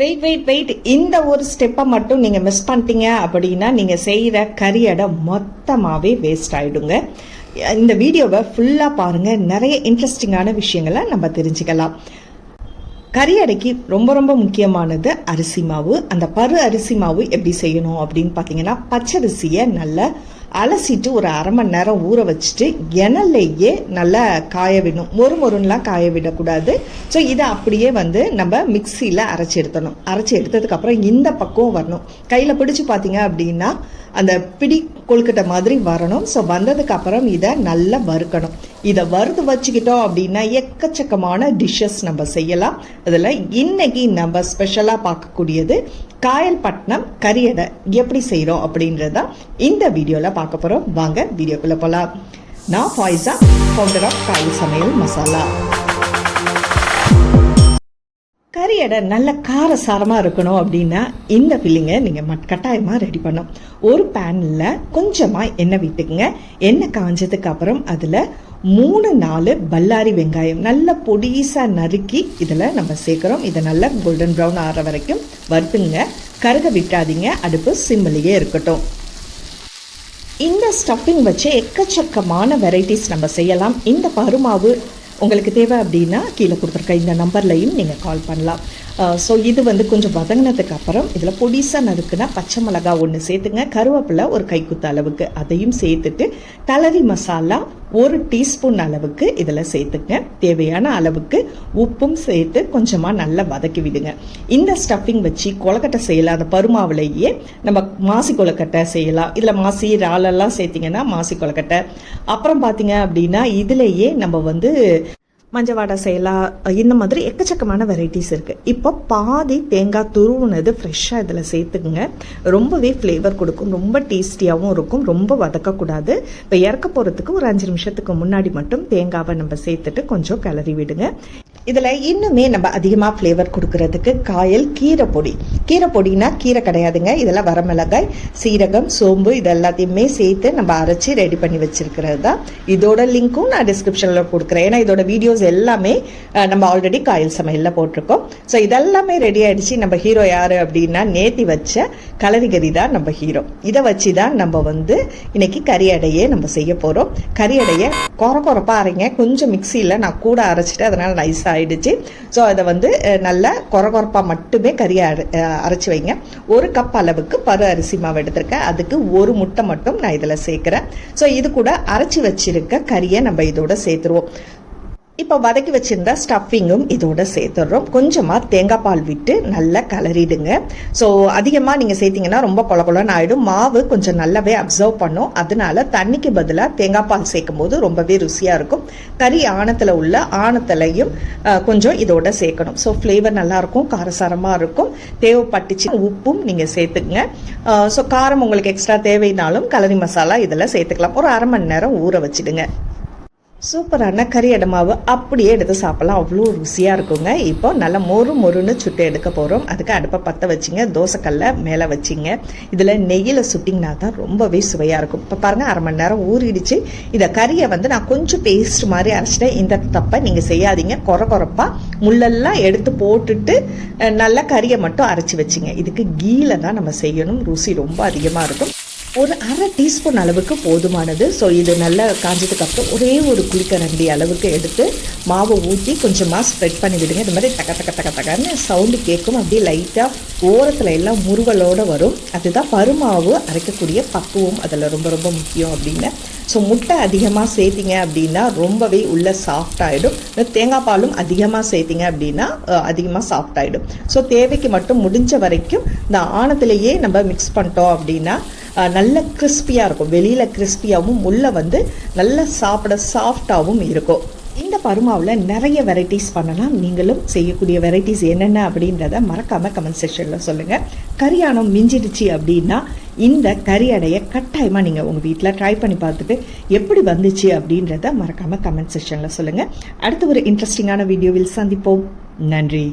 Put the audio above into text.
Wait wait wait இந்த ஒரு ஸ்டெப்பை மட்டும் நீங்கள் மிஸ் பண்ணிட்டீங்க அப்படின்னா நீங்கள் செய்கிற கரியடை மொத்தமாகவே வேஸ்ட் ஆகிடுங்க இந்த வீடியோவை ஃபுல்லாக பாருங்கள் நிறைய இன்ட்ரெஸ்டிங்கான விஷயங்களை நம்ம தெரிஞ்சுக்கலாம். கறி அடைக்கு ரொம்ப ரொம்ப முக்கியமானது அரிசி மாவு. அந்த பரு அரிசி மாவு எப்படி செய்யணும் அப்படின்னு பார்த்தீங்கன்னா பச்சரிசியை நல்லா அலசிட்டு ஒரு அரை மணி நேரம் ஊற வச்சுட்டு எண்ணெயிலேயே நல்லா காய விடணும். மொறு மொறுன்னெலாம் காய விடக்கூடாது. ஸோ இதை அப்படியே வந்து நம்ம மிக்சியில் அரைச்சி எடுத்தணும் அரைச்சி எடுத்ததுக்கப்புறம் இந்த பக்கம் வரணும். கையில் பிடிச்சி பார்த்தீங்க அப்படின்னா அந்த பிடி கொழுக்கட்டை மாதிரி வரணும். ஸோ வந்ததுக்கப்புறம் இதை நல்லா வறுக்கணும். இதை வறுத்து வச்சுக்கிட்டோம் அப்படின்னா எக்கச்சக்கமான டிஷ்ஷஸ் நம்ம செய்யலாம். அதில் இன்னைக்கு நம்ம ஸ்பெஷலாக பார்க்கக்கூடியது காயல்பட்டினம் கரியடை எப்படி செய்கிறோம் அப்படின்றத இந்த வீடியோவில் பார்க்க போகிறோம் வாங்க வீடியோக்குள்ளே போகலாம் நான் ஃபாய்ஸா ஃபவுண்டர் ஆஃப் காயல் சமையல் மசாலா. கறி எடை நல்ல காரசாரமாக இருக்கணும் அப்படின்னா இந்த ஃபில்லிங்கை நீங்கள் மட் கட்டாயமாக ரெடி பண்ணும் ஒரு பேனில் கொஞ்சமாக எண்ணெய் விட்டுக்குங்க. எண்ணெய் காஞ்சதுக்கு அப்புறம் அதில் மூணு நாலு பல்லாரி வெங்காயம் நல்ல பொடிசாக நறுக்கி இதில் நம்ம சேர்க்குறோம். இதை நல்லா கோல்டன் ப்ரௌன் ஆடுற வரைக்கும் வறுத்துங்க. கருக விட்டாதீங்க. அடுப்பு சிம்மிலேயே இருக்கட்டும். இந்த ஸ்டஃபிங் வச்சு எக்கச்சக்கமான வெரைட்டிஸ் நம்ம செய்யலாம். இந்த பருமாவு உங்களுக்கு தேவை அப்படின்னா கீழே கொடுத்துருக்க இந்த நம்பர்லையும் நீங்கள் கால் பண்ணலாம். ஸோ இது வந்து கொஞ்சம் வதங்கினதுக்கு அப்புறம் இதில் பொடிசாக நறுக்குனா பச்சை மிளகா ஒன்று சேர்த்துங்க. கருவேப்பிலை ஒரு கைக்குத்த அளவுக்கு அதையும் சேர்த்துட்டு தளரி மசாலா ஒரு டீஸ்பூன் அளவுக்கு இதில் சேர்த்துங்க. தேவையான அளவுக்கு உப்பும் சேர்த்து கொஞ்சமாக நல்லா வதக்கி விடுங்க. இந்த ஸ்டஃபிங் வச்சு கொலக்கட்டை செய்யலாம் அந்த பருமாவிலேயே நம்ம மாசி கொலக்கட்டை செய்யலாம். இதில் மாசி இறாலெல்லாம் சேர்த்திங்கன்னா மாசி கொலக்கட்டை அப்புறம் பார்த்தீங்க அப்படின்னா இதுலேயே நம்ம வந்து மஞ்சள் வடை செய்யலாம் இந்த மாதிரி எக்கச்சக்கமான வெரைட்டிஸ் இருக்குது இப்போ பாதி தேங்காய் துருவுனது ஃப்ரெஷ்ஷாக இதில் சேர்த்துக்குங்க. ரொம்பவே ஃப்ளேவர் கொடுக்கும். ரொம்ப டேஸ்டியாகவும் இருக்கும். ரொம்ப வதக்கக்கூடாது. இப்போ இறக்க போகிறதுக்கு ஒரு அஞ்சு நிமிஷத்துக்கு முன்னாடி மட்டும் தேங்காவை நம்ம சேர்த்துட்டு கொஞ்சம் கிளறி விடுங்க. இதில் இன்னுமே நம்ம அதிகமாக ஃப்ளேவர் கொடுக்கறதுக்கு காயல் கீரை பொடி. கீரை பொடினா கீரை கிடையாதுங்க. இதெல்லாம் வரமிளகாய் சீரகம் சோம்பு இது எல்லாத்தையுமே சேர்த்து நம்ம அரைச்சி ரெடி பண்ணி வச்சிருக்கிறது தான் இதோட லிங்க்கும் நான் டிஸ்கிரிப்ஷனில் கொடுக்குறேன். ஏன்னா இதோட வீடியோஸ் எல்லாமே நம்ம ஆல்ரெடி காயில் சமையலில் போட்டிருக்கோம். ஸோ இதெல்லாமே ரெடி ஆகிடுச்சு நம்ம ஹீரோ யார் அப்படின்னா நேத்தி வச்ச கலரிகரி தான் நம்ம ஹீரோ இதை வச்சு தான் நம்ம வந்து இன்னைக்கு கறி அடையே நம்ம செய்ய போகிறோம் கறி அடையை குற குறப்பாக அரைங்க. கொஞ்சம் மிக்சியில் நான் கூட அரைச்சிட்டு அதனால் நைஸ் ஆகிடுச்சு ஸோ அதை வந்து நல்லா குறகுறப்பாக மட்டுமே கறி அரைச்சி வைங்க. ஒரு கப் அளவுக்கு பரு அரிசி மாவு எடுத்திருக்கேன். அதுக்கு ஒரு முட்டை மட்டும் நான் இதில் சேர்க்குறேன். ஸோ இது கூட அரைச்சி வச்சிருக்க கறியை நம்ம இதோட சேர்த்துருவோம். இப்போ வதக்கி வச்சிருந்த ஸ்டஃபிங்கும் இதோட சேர்த்துடுறோம். கொஞ்சமாக தேங்காய் பால் விட்டு நல்லா கலரிடுங்க. ஸோ அதிகமாக நீங்கள் சேர்த்திங்கன்னா ரொம்ப கொல கொலன்னு ஆகிடும் மாவு கொஞ்சம் நல்லாவே அப்சர்வ் பண்ணும். அதனால தண்ணிக்கு பதிலாக தேங்காய் பால் சேர்க்கும் போது ரொம்பவே ருசியாக இருக்கும். கறி ஆணத்தில் உள்ள ஆணத்திலையும் கொஞ்சம் இதோட சேர்க்கணும். ஸோ ஃப்ளேவர் நல்லாயிருக்கும் காரசாரமாக இருக்கும். தேவைப்பட்டுச்சு உப்பும் நீங்கள் சேர்த்துக்குங்க. ஸோ காரம் உங்களுக்கு எக்ஸ்ட்ரா தேவைனாலும் கலரி மசாலா இதில் சேர்த்துக்கலாம். ஒரு அரை மணி நேரம் ஊற வச்சுடுங்க. சூப்பரான கறி இடமாவு அப்படியே எடுத்து சாப்பிடலாம். அவ்வளோ ருசியாக இருக்குங்க. இப்போ நல்லா மொறு மொறுன்னு சுட்டு எடுக்க போகிறோம் அதுக்கு அடுப்பை பற்ற வச்சிங்க. தோசைக்கல்ல மேலே வச்சிங்க. இதில் நெய்யில் சுட்டிங்கன்னா தான் ரொம்பவே சுவையாக இருக்கும். இப்போ பாருங்கள் அரை மணி நேரம் ஊறிடுச்சு. இதை கறியை வந்து நான் கொஞ்சம் பேஸ்ட் மாதிரி அரைச்சிட்டேன். இந்த தப்பை நீங்கள் செய்யாதீங்க. குறை குறைப்பாக முள்ளெல்லாம் எடுத்து போட்டுட்டு நல்லா கறியை மட்டும் அரைச்சி வச்சிங்க. இதுக்கு கீழே தான் நம்ம செய்யணும். ருசி ரொம்ப அதிகமாக இருக்கும். ஒரு அரை டீஸ்பூன் அளவுக்கு போதுமானது. ஸோ இது நல்லா காஞ்சதுக்கப்புறம் ஒரே ஒரு குளிக்கரண்டி அளவுக்கு எடுத்து மாவை ஊற்றி கொஞ்சமாக ஸ்ப்ரெட் பண்ணி விடுங்க. இது மாதிரி தக்க தக்க தக்க தக்கன்னு சவுண்டு கேட்கும். அப்படியே லைட்டாக ஓரத்தில் எல்லாம் முருவலோடு வரும். அதுதான் பருமாவு அரைக்கக்கூடிய பக்குவம். அதில் ரொம்ப ரொம்ப முக்கியம் அப்படின்னு. ஸோ முட்டை அதிகமாக சேர்த்திங்க அப்படின்னா ரொம்பவே உள்ள சாஃப்ட் ஆகிடும் தேங்காய் பாலும் அதிகமாக சேர்த்திங்க அப்படின்னா அதிகமாக சாஃப்ட் ஆகிடும் ஸோ தேவைக்கு மட்டும் முடிஞ்ச வரைக்கும் இந்த ஆணத்திலேயே நம்ம மிக்ஸ் பண்ணிட்டோம் அப்படின்னா நல்ல கிறிஸ்பியாக இருக்கும். வெளியில் கிறிஸ்பியாகவும் உள்ளே வந்து நல்ல சாப்பிட சாஃப்டாகவும் இருக்கும். இந்த பருமாவில் நிறைய வெரைட்டிஸ் பண்ணலாம். நீங்களும் செய்யக்கூடிய வெரைட்டிஸ் என்னென்ன அப்படின்றத மறக்காமல் கமெண்ட் செக்ஷனில் சொல்லுங்கள் கரியானம் மிஞ்சிடுச்சு அப்படின்னா இந்த கறி அடையை கட்டாயமாக நீங்கள் உங்கள் வீட்டில் ட்ரை பண்ணி பார்த்துட்டு எப்படி வந்துச்சு அப்படின்றத மறக்காமல் கமெண்ட் செக்ஷனில் சொல்லுங்கள் அடுத்து ஒரு இன்ட்ரெஸ்டிங்கான வீடியோவில் சந்திப்போம். நன்றி.